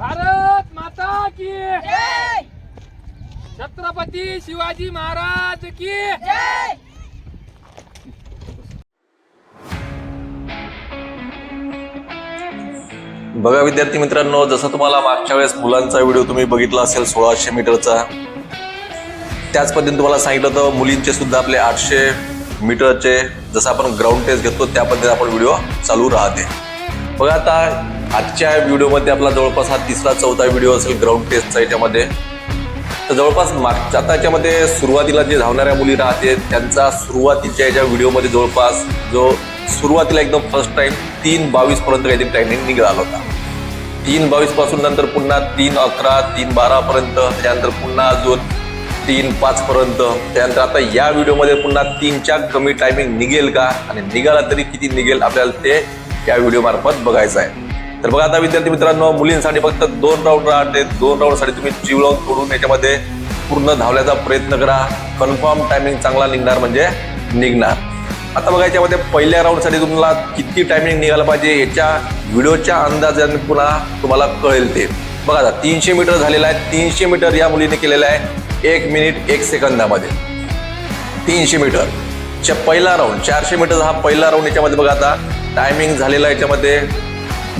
भारत माता की छत्रपती शिवाजी महाराज की बघा विद्यार्थी मित्रांनो जसं तुम्हाला मागच्या वेळेस मुलांचा व्हिडिओ तुम्ही बघितला असेल सोळाशे मीटरचा त्याच पद्धतीने तुम्हाला सांगितलं होतं मुलींचे सुद्धा आपले आठशे मीटरचे जसं आपण ग्राउंड टेस्ट घेतो त्या पद्धतीने आपण व्हिडिओ चालू राहते. बघा आता आजच्या व्हिडिओमध्ये आपला जवळपास हा तिसरा चौथा व्हिडिओ असेल ग्राउंड टेस्टचा याच्यामध्ये. तर जवळपास मागच्या आता याच्यामध्ये सुरुवातीला जे धावणाऱ्या मुली राहते त्यांचा सुरुवातीच्या याच्या व्हिडिओमध्ये जवळपास जो सुरुवातीला एकदम फर्स्ट टाइम तीन बावीसपर्यंत काहीतरी टायमिंग निघाला होता. तीन बावीसपासून नंतर पुन्हा तीन अकरा तीन बारापर्यंत त्यानंतर पुन्हा अजून तीन पाचपर्यंत त्यानंतर आता या व्हिडिओमध्ये पुन्हा तीनच्या कमी टायमिंग निघेल का? आणि निघाला तरी किती निघेल? आपल्याला ते या व्हिडिओमार्फत बघायचं आहे. तर बघा आता विद्यार्थी मित्रांनो मुलींसाठी फक्त दोन राऊंड राहते. दोन राऊंडसाठी तुम्ही जीव लावून याच्यामध्ये पूर्ण धावल्याचा प्रयत्न करा. कन्फर्म टायमिंग चांगला निघणार म्हणजे निघणार. आता बघा याच्यामध्ये पहिल्या राऊंडसाठी तुम्हाला किती टायमिंग निघाला पाहिजे याच्या व्हिडिओच्या अंदाजाने पुन्हा तुम्हाला कळेल ते. बघा आता तीनशे मीटर झालेला आहे. तीनशे मीटर या मुलीने केलेलं आहे. एक मिनिट एक सेकंदामध्ये. तीनशे मीटर च्या पहिला राऊंड चारशे मीटर हा पहिला राऊंड याच्यामध्ये बघा आता टायमिंग झालेला याच्यामध्ये.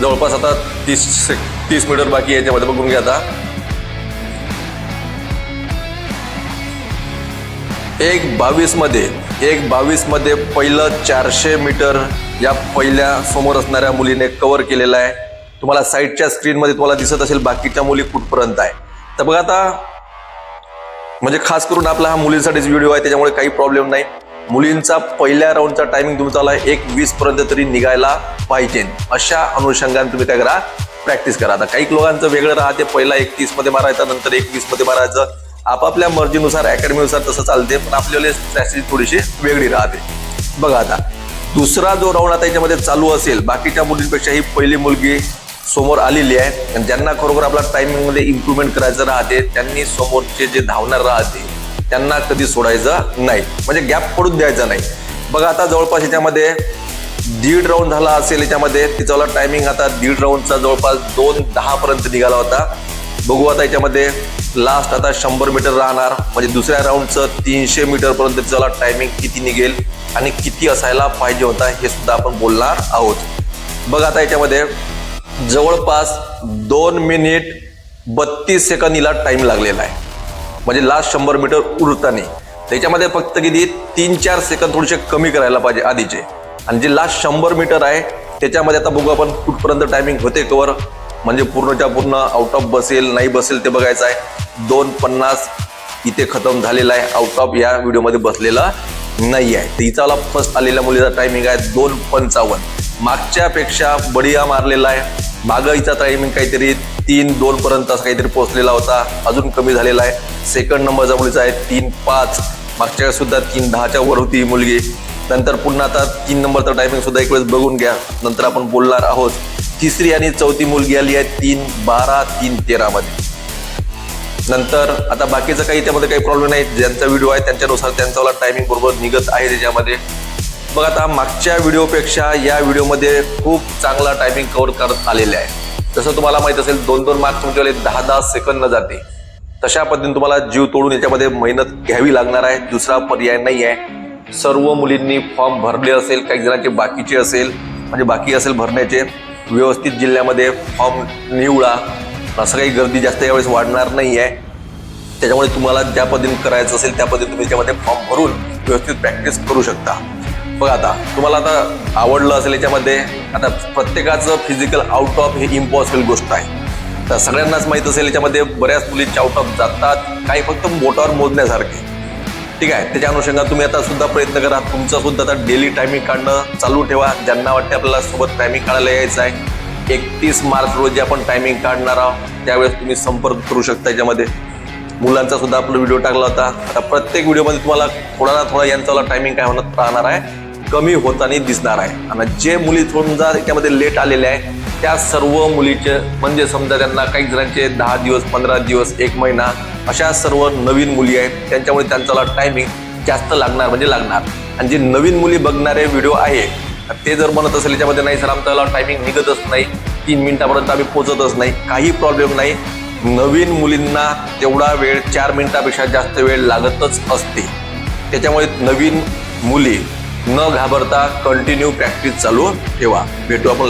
जवळपास आता तीस से तीस मीटर बाकी आहे याच्यामध्ये बघून घ्या आता. एक बावीसमध्ये एक बावीसमध्ये पहिलं चारशे मीटर या पहिल्या समोर असणाऱ्या मुलीने कव्हर केलेलं आहे. तुम्हाला साईडच्या स्क्रीनमध्ये तुम्हाला दिसत असेल बाकीच्या मुली कुठपर्यंत आहे. तर बघा आता म्हणजे खास करून आपला हा मुलींसाठीच व्हिडिओ आहे त्याच्यामुळे काही प्रॉब्लेम नाही. मुलींचा पहिल्या राऊंडचा टायमिंग तुमचा एक वीस पर्यंत तरी निघायला पाहिजे. अशा अनुषंगाने तुम्ही काय करा प्रॅक्टिस करा. आता काही लोकांचं वेगळं राहते. पहिला एक तीसमध्ये मारायचं नंतर एक वीसमध्ये मारायचं. आपापल्या मर्जीनुसार अकॅडमीनुसार तसं चालते पण आपल्याला स्ट्रॅटेजी थोडीशी वेगळी राहते. बघा आता दुसरा जो राऊंड आता याच्यामध्ये चालू असेल बाकीच्या मुलींपेक्षा ही पहिली मुलगी समोर आलेली आहे. आणि ज्यांना खरोखर आपला टायमिंगमध्ये इम्प्रुव्हमेंट करायचं राहते त्यांनी समोरचे जे धावणार राहते त्यांना कधी सोडायचं नाही. म्हणजे गॅप पडून द्यायचा नाही. बघा आता जवळपास याच्यामध्ये दीड राऊंड झाला असेल याच्यामध्ये. तिचा टायमिंग आता दीड राऊंडचा जवळपास दोन दहापर्यंत निघाला होता. बघू आता याच्यामध्ये लास्ट आता शंभर मीटर राहणार. म्हणजे दुसऱ्या राऊंडचं तीनशे मीटरपर्यंत तिचा टायमिंग किती निघेल आणि किती असायला पाहिजे होता हे सुद्धा आपण बोलणार आहोत. बघा आता याच्यामध्ये जवळपास दोन मिनिट बत्तीस सेकंद हिला टाईम लागलेला आहे. म्हणजे लास्ट शंभर मीटर उरताना त्याच्यामध्ये फक्त किती? तीन चार सेकंद थोडेसे कमी करायला पाहिजे आधीचे. आणि जे लास्ट शंभर मीटर आहे त्याच्यामध्ये आता बघू आपण कुठपर्यंत टायमिंग होते कवर म्हणजे पूर्णच्या पूर्ण आउट ऑफ बसेल नाही बसेल ते बघायचं आहे. दोन पन्नास इथे खतम झालेला आहे. आउट ऑफ या व्हिडिओमध्ये बसलेला नाही आहे. तिचाला फर्स्ट आलेल्या मुलीचा टायमिंग आहे दोन पंचावन्न. मागच्यापेक्षा बढिया मारलेला आहे. मागाईचा टायमिंग काहीतरी तीन दोन पर्यंत असं काहीतरी पोहोचलेला होता. अजून कमी झालेला आहे. सेकंड नंबरचा मुलीचा आहे तीन पाच. मागच्या वेळेस सुद्धा तीन दहाच्या वर होती ही मुलगी. नंतर पुन्हा आता तीन नंबरचा टायमिंग सुद्धा एक वेळेस बघून घ्या. नंतर आपण बोलणार आहोत. तिसरी आणि चौथी मुलगी आली आहे तीन बारा तीन तेरा मध्ये. नंतर आता बाकीचं काही त्यामध्ये काही प्रॉब्लेम नाही. ज्यांचा व्हिडिओ आहे त्यांच्यानुसार त्यांचा टायमिंग बरोबर निघत आहे त्याच्यामध्ये. मग आता मागच्या व्हिडिओपेक्षा या व्हिडिओमध्ये खूप चांगला टायमिंग कव्हर करत आलेले आहे. जसं तुम्हाला माहीत असेल दोन दोन मार्क तुमच्याकडे दहा दहा सेकंद न जाते. तशा पद्धतीने तुम्हाला जीव तोडून याच्यामध्ये मेहनत घ्यावी लागणार आहे. दुसरा पर्याय नाही आहे. सर्व मुलींनी फॉर्म भरले असेल काही जणांचे बाकीचे असेल म्हणजे बाकी असेल भरण्याचे व्यवस्थित जिल्ह्यामध्ये फॉर्म निवडा. असं काही गर्दी जास्त यावेळेस वाढणार नाही आहे. त्याच्यामुळे तुम्हाला ज्या पद्धतीने करायचं असेल त्या पद्धतीने तुम्ही त्याच्यामध्ये फॉर्म भरून व्यवस्थित प्रॅक्टिस करू शकता. बघा आता तुम्हाला आता आवडलं असेल याच्यामध्ये आता प्रत्येकाचं फिजिकल आउट ऑफ हे इम्पॉसिबल गोष्ट आहे. तर सगळ्यांनाच माहीत असेल याच्यामध्ये बऱ्याच मुलींचे आउट ऑफ जातात काही फक्त मोटावर मोजण्यासारखे. ठीक आहे त्याच्या अनुषंगाने तुम्ही आता सुद्धा प्रयत्न करा तुमचं सुद्धा आता डेली टायमिंग काढणं चालू ठेवा. ज्यांना वाटते आपल्याला सोबत टायमिंग काढायला यायचं आहे एकतीस मार्च रोजी आपण टायमिंग काढणार आहोत. त्यावेळेस तुम्ही संपर्क करू शकता याच्यामध्ये. मुलांचा सुद्धा आपला व्हिडिओ टाकला होता. आता प्रत्येक व्हिडिओमध्ये तुम्हाला थोडा ना थोडा यांचा टायमिंग काय होणार राहणार आहे. कमी होताना दिसणार आहे. आणि जे मुली समजा त्यामध्ये लेट आलेले आहे त्या सर्व मुलीचे म्हणजे समजा त्यांना काही जणांचे दहा दिवस पंधरा दिवस एक महिना अशा सर्व नवीन मुली आहेत त्यांच्यामुळे त्यांचा टायमिंग जास्त लागणार म्हणजे लागणार. आणि जे नवीन मुली बघणारे व्हिडिओ आहे ते जर म्हणत असेल याच्यामध्ये नाही सर आमचा टायमिंग निघतच नाही. तीन मिनिटापर्यंत आम्ही पोचतच नाही. काही प्रॉब्लेम नाही. नवीन मुलींना तेवढा वेळ चार मिनिटापेक्षा जास्त वेळ लागतच असते. त्याच्यामुळे नवीन मुली न घाबरता कंटिन्यू प्रॅक्टिस चालू ठेवा. भेटू आपण